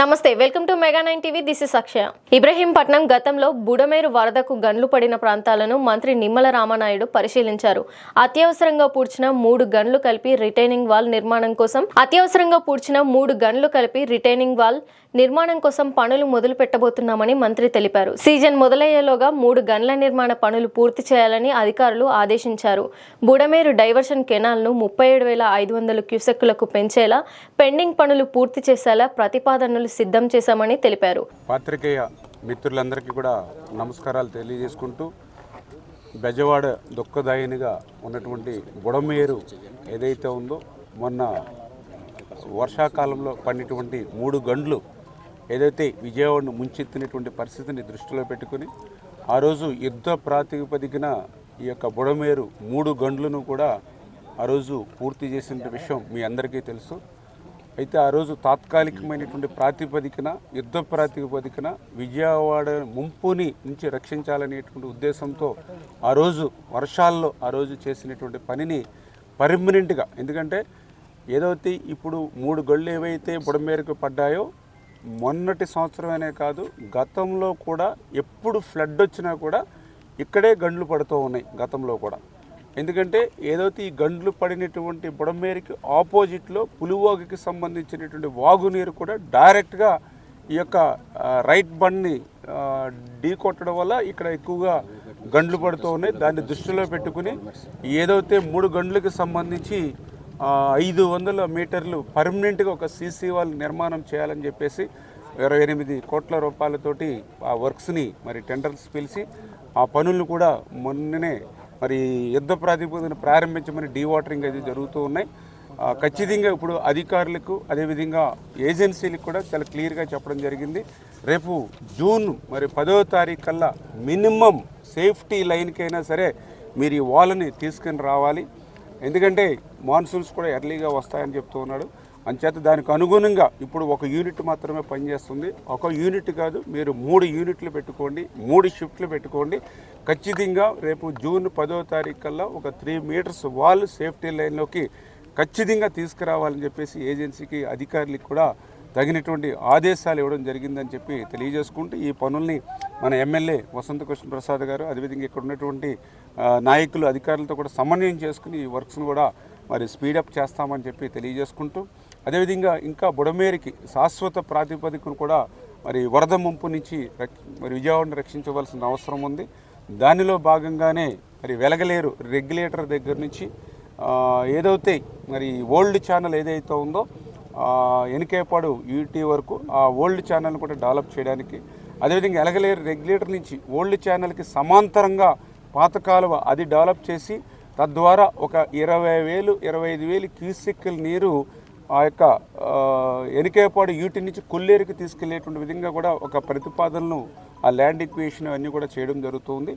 నమస్తే welcome to mega nine TV. This is Akshaya. Ibrahimpatnam గతంలో బుడమేరు వరదకు గన్లు పడిన ప్రాంతాలను మంత్రి నిమ్మల రామనాయుడు పరిశీలించారు. అత్యవసరంగా పూడ్చిన మూడు గన్లు కలిపి రిటైనింగ్ వాల్ నిర్మాణం కోసం అత్యవసరంగా పూడ్చిన మూడు గన్లు కలిపి రిటైనింగ్ వాల్ నిర్మాణం కోసం పనులు మొదలు పెట్టబోతున్నామని మంత్రి తెలిపారు. సీజన్ మొదలయ్యేలోగా మూడు గన్ల నిర్మాణ పనులు పూర్తి చేయాలని అధికారులు ఆదేశించారు. బుడమేరు డైవర్షన్ కెనాల్ను ముప్పై ఏడు వేల ఐదు వందల క్యూసెక్కులకు పెంచేలా పెండింగ్ పనులు పూర్తి చేసేలా ప్రతిపాదనలు సిద్ధం చేశామని తెలిపారు. పాత్రికేయ మిత్రులందరికీ కూడా నమస్కారాలు తెలియజేసుకుంటూ బెజవాడ దుఃఖదాయినిగా ఉన్నటువంటి బుడమేరు ఏదైతే ఉందో మొన్న వర్షాకాలంలో పడినటువంటి మూడు గండ్లు ఏదైతే విజయవాడను ముంచెత్తినటువంటి పరిస్థితిని దృష్టిలో పెట్టుకుని ఆ రోజు యుద్ధ ప్రాతిపదికన ఈ యొక్క బుడమేరు మూడు గండ్లను కూడా ఆ రోజు పూర్తి చేసిన విషయం మీ అందరికీ తెలుసు. అయితే ఆ రోజు తాత్కాలికమైనటువంటి ప్రాతిపదికన యుద్ధ ప్రాతిపదికన విజయవాడ ముంపుని నుంచి రక్షించాలనేటువంటి ఉద్దేశంతో ఆ రోజు వర్షాల్లో ఆ రోజు చేసినటువంటి పనిని పర్మనెంట్గా ఎందుకంటే ఏదైతే ఇప్పుడు మూడు గళ్ళు ఏవైతే బుడమేరకు పడ్డాయో మొన్నటి సంవత్సరమనే కాదు గతంలో కూడా ఎప్పుడు ఫ్లడ్ వచ్చినా కూడా ఇక్కడే గండ్లు పడుతూ ఉన్నాయి గతంలో కూడా. ఎందుకంటే ఏదైతే ఈ గండ్లు పడినటువంటి బుడమేరికి ఆపోజిట్లో పులివాగుకి సంబంధించినటువంటి వాగునీరు కూడా డైరెక్ట్గా ఈ యొక్క రైట్ బండ్ని ఢీ కొట్టడం వల్ల ఇక్కడ ఎక్కువగా గండ్లు పడుతూ ఉన్నాయి. దాన్ని దృష్టిలో పెట్టుకుని ఏదైతే మూడు గండ్లకు సంబంధించి ఐదు వందల మీటర్లు పర్మనెంట్గా ఒక సీసీ వాల్ నిర్మాణం చేయాలని చెప్పేసి ఇరవై ఎనిమిది కోట్ల రూపాయలతోటి ఆ వర్క్స్ని మరి టెండర్స్ పిలిచి ఆ పనులను కూడా మొన్ననే మరి యుద్ధ ప్రాతిపదికన ప్రారంభించమని డీవాటరింగ్ అది జరుగుతూ ఉన్నాయి. ఖచ్చితంగా ఇప్పుడు అధికారులకు అదేవిధంగా ఏజెన్సీలకు కూడా చాలా క్లియర్గా చెప్పడం జరిగింది. రేపు జూన్ మరి పదో తారీఖు కల్లా మినిమం సేఫ్టీ లైన్కైనా సరే మీరు ఈ వాల్ని తీసుకుని రావాలి. ఎందుకంటే మాన్సూన్స్ కూడా ఎర్లీగా వస్తాయని చెప్తూ ఉన్నాడు. అంచేత దానికి అనుగుణంగా ఇప్పుడు ఒక యూనిట్ మాత్రమే పనిచేస్తుంది. ఒక యూనిట్ కాదు మీరు మూడు యూనిట్లు పెట్టుకోండి మూడు షిఫ్ట్లు పెట్టుకోండి. ఖచ్చితంగా రేపు జూన్ పదో తారీఖు కల్లా ఒక త్రీ మీటర్స్ వాల్ సేఫ్టీ లైన్లోకి ఖచ్చితంగా తీసుకురావాలని చెప్పేసి ఏజెన్సీకి అధికారులకు కూడా తగినటువంటి ఆదేశాలు ఇవ్వడం జరిగిందని చెప్పి తెలియజేసుకుంటూ ఈ పనుల్ని మన ఎమ్మెల్యే వసంత కృష్ణ ప్రసాద్ గారు అదేవిధంగా ఇక్కడ ఉన్నటువంటి నాయకులు అధికారులతో కూడా సమన్వయం చేసుకుని ఈ వర్క్స్ను కూడా మరి స్పీడప్ చేస్తామని చెప్పి తెలియజేసుకుంటూ అదేవిధంగా ఇంకా బుడమేరికి శాశ్వత ప్రాతిపదికను కూడా మరి వరద ముంపు నుంచి రక్ష- మరి విజయవాడను రక్షించవలసిన అవసరం ఉంది. దానిలో భాగంగానే మరి వెలగలేరు రెగ్యులేటర్ దగ్గర నుంచి ఏదైతే మరి ఓల్డ్ ఛానల్ ఏదైతే ఉందో ఆ, ఎనికేపాడు యూటీ వరకు ఆ ఓల్డ్ ఛానల్ని కూడా డెవలప్ చేయడానికి అదేవిధంగా ఎలగలేరు రెగ్యులేటర్ నుంచి ఓల్డ్ ఛానల్కి సమాంతరంగా పాత కాలువ అది డెవలప్ చేసి తద్వారా ఒక ఇరవై వేలు ఇరవై ఐదు వేలు క్యూసెక్కుల నీరు ఆ యొక్క ఎనికేపాడు యూటి నుంచి కొల్లేరుకి తీసుకెళ్ళేటువంటి విధంగా కూడా ఒక ప్రతిపాదనను ఆ ల్యాండ్ ఈక్వేషన్ అన్నీ కూడా చేయడం జరుగుతుంది.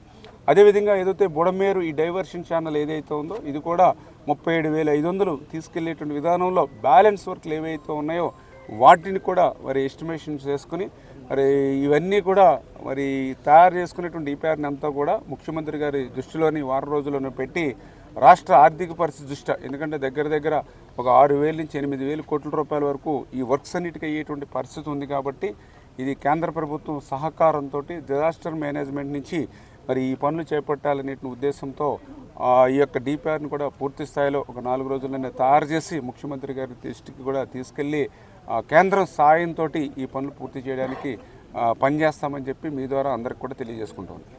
అదేవిధంగా ఏదైతే బుడమేరు ఈ డైవర్షన్ ఛానల్ ఏదైతే ఉందో ఇది కూడా ముప్పై ఏడు వేల ఐదు వందలు తీసుకెళ్ళేటువంటి విధానంలో బ్యాలెన్స్ వర్క్లు ఏవైతే ఉన్నాయో వాటిని కూడా మరి ఎస్టిమేషన్ చేసుకుని మరి ఇవన్నీ కూడా మరి తయారు చేసుకునేటువంటి ఈపీఆర్ని అంతా కూడా ముఖ్యమంత్రి గారి దృష్టిలోని వారం రోజుల్లోనే పెట్టి రాష్ట్ర ఆర్థిక పరిస్థితి దృష్ట్యా. ఎందుకంటే దగ్గర దగ్గర ఒక ఆరు వేల నుంచి ఎనిమిది వేల కోట్ల రూపాయల వరకు ఈ వర్క్స్ అన్నిటికీ అయ్యేటువంటి పరిస్థితి ఉంది కాబట్టి ఇది కేంద్ర ప్రభుత్వం సహకారంతో డిజాస్టర్ మేనేజ్మెంట్ నుంచి మరి ఈ పనులు చేపట్టాలనే ఉద్దేశంతో ఈ యొక్క డిపిఆర్ని కూడా పూర్తి స్థాయిలో ఒక నాలుగు రోజుల్లోనే తయారు చేసి ముఖ్యమంత్రి గారి దృష్టికి కూడా తీసుకెళ్ళి ఆ, కేంద్రం సాయంతో ఈ పనులు పూర్తి చేయడానికి పనిచేస్తామని చెప్పి మీ ద్వారా అందరికి కూడా తెలియజేసుకుంటాం